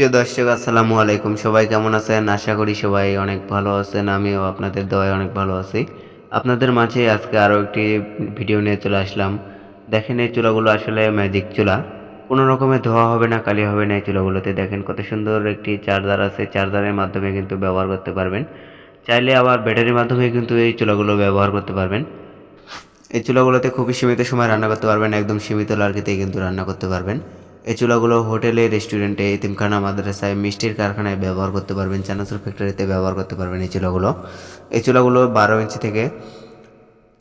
প্রিয় দর্শক, আসসালামু আলাইকুম। সবাই কেমন আছেন? আশা করি সবাই অনেক ভালো আছেন। আমিও আপনাদের দোয়ায় অনেক ভালো আছি। আপনাদের মাঝে আজকে আরও একটি ভিডিও নিয়ে চলে আসলাম। দেখেন এই চুলাগুলো আসলে ম্যাজিক চুলা কোনো রকমের ধোয়া হবে না, কালি হবে না এই চুলাগুলোতে দেখেন কত সুন্দর একটি চার্জার আছে। চার্জারের মাধ্যমে কিন্তু ব্যবহার করতে পারবেন। চাইলে আবার ব্যাটারির মাধ্যমে কিন্তু এই চুলাগুলো ব্যবহার করতে পারবেন। এই চুলাগুলোতে খুবই সীমিত সময় রান্না করতে পারবেন। একদম সীমিত লার্কিতেই কিন্তু রান্না করতে পারবেন। এই চুলাগুলো হোটেলে, রেস্টুরেন্টে, এতিমখানা, মাদ্রাসায়, মিষ্টির কারখানায় ব্যবহার করতে পারবেন, চানাচুর ফ্যাক্টরিতে ব্যবহার করতে পারবেন এই চুলাগুলো। এই চুলাগুলো বারো ইঞ্চি থেকে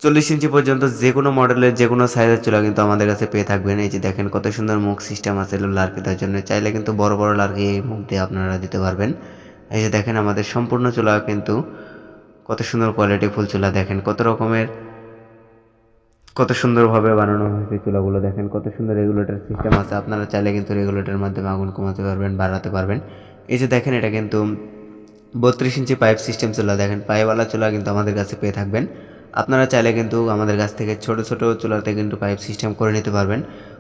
চল্লিশ ইঞ্চি পর্যন্ত যে কোনো মডেলের যে কোনো সাইজের চুলা কিন্তু আমাদের কাছে পেয়ে থাকবেন। এই যে দেখেন কত সুন্দর মুখ সিস্টেম আছে লার্কি দেওয়ার জন্য। চাইলে কিন্তু বড় বড় লার্কি এই মুখ দিয়ে আপনারা দিতে পারবেন। এই যে দেখেন আমাদের সম্পূর্ণ চুলা কিন্তু কত সুন্দর কোয়ালিটি ফুল চুলা। দেখেন কত রকমের কত সুন্দরভাবে বানানো হয়েছে চুলাগুলো দেখেন, কত সুন্দর রেগুলেটর সিস্টেম আছে। আপনারা চাইলে কিন্তু রেগুলেটরের মাধ্যমে আগুন কমাতে পারবেন, বাড়াতে পারবেন। এই যে দেখেন, এটা কিন্তু বত্রিশ ইঞ্চি পাইপ সিস্টেম চুলা। দেখেন পাইপওয়ালা চুলা কিন্তু আমাদের কাছে পেয়ে থাকবেন। আপনারা চাইলে কিন্তু আমাদের কাছ থেকে ছোট ছোট চুলাতে কিন্তু পাইপ সিস্টেম করে নিতে পারবেন।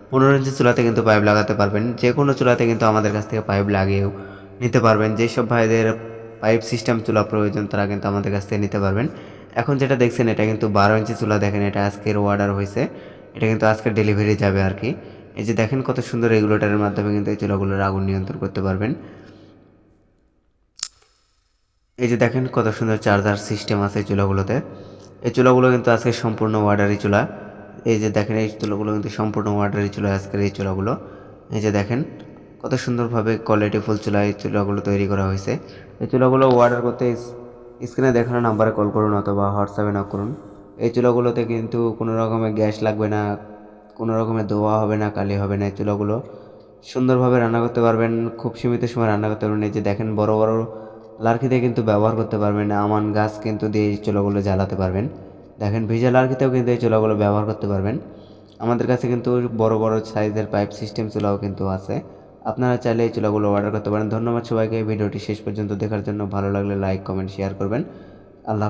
পনেরো ইঞ্চি চুলাতে কিন্তু পাইপ লাগাতে পারবেন। যে কোনো চুলাতে কিন্তু আমাদের কাছ থেকে পাইপ লাগিয়েও নিতে পারবেন। যেসব ভাইদের পাইপ সিস্টেম চুলা প্রয়োজন, তারা কিন্তু আমাদের কাছ থেকে নিতে পারবেন। এখন যেটা দেখছেন, এটা কিন্তু বারো ইঞ্চি চুলা দেখেন, এটা আজকের অর্ডার হয়েছে। এটা কিন্তু আজকের ডেলিভারি যাবে আর কি। এই যে দেখেন কত সুন্দর রেগুলেটরের মাধ্যমে কিন্তু এই চুলাগুলোর আগুন নিয়ন্ত্রণ করতে পারবেন। এই যে দেখেন কত সুন্দর চার্জার সিস্টেম আছে এই চুলাগুলোতে। এই চুলাগুলো কিন্তু আজকে সম্পূর্ণ ওয়ার্ডারি চুলা। এই যে দেখেন, এই চুলাগুলো কিন্তু সম্পূর্ণ ওয়ার্ডারি চুলা আজকের এই চুলাগুলো। এই যে দেখেন কত সুন্দরভাবে কোয়ালিটি ফুল চুলা এই চুলাগুলো তৈরি করা হয়েছে। এই চুলাগুলো অর্ডার করতে স্ক্রিনে দেখানো নাম্বারে কল করুন অথবা হোয়াটসঅ্যাপে নক করুন। এই চুলাগুলোতে কিন্তু কোনো রকমের গ্যাস লাগবে না, কোনো রকমের ধোয়া হবে না, কালি হবে না এই চুলাগুলো। সুন্দরভাবে রান্না করতে পারবেন, খুব সীমিত সময় রান্না করতে পারবেন। এই যে দেখেন বড় বড় লার্কিতে কিন্তু ব্যবহার করতে পারবেন আমান গাছ কিন্তু দিয়ে এই চুলাগুলো জ্বালাতে পারবেন। দেখেন ভিজা লার্কিতেও কিন্তু এই চুলাগুলো ব্যবহার করতে পারবেন। আমাদের কাছে কিন্তু বড় বড় সাইজের পাইপ সিস্টেম চুলাও কিন্তু আছে। আপনারা চাইলে এই চুলাগুলো অর্ডার করতে পারেন। ধন্যবাদ সবাইকে। ভিডিওটি শেষ পর্যন্ত দেখার জন্য ভালো লাগলে লাইক কমেন্ট শেয়ার করবেন। আল্লাহ।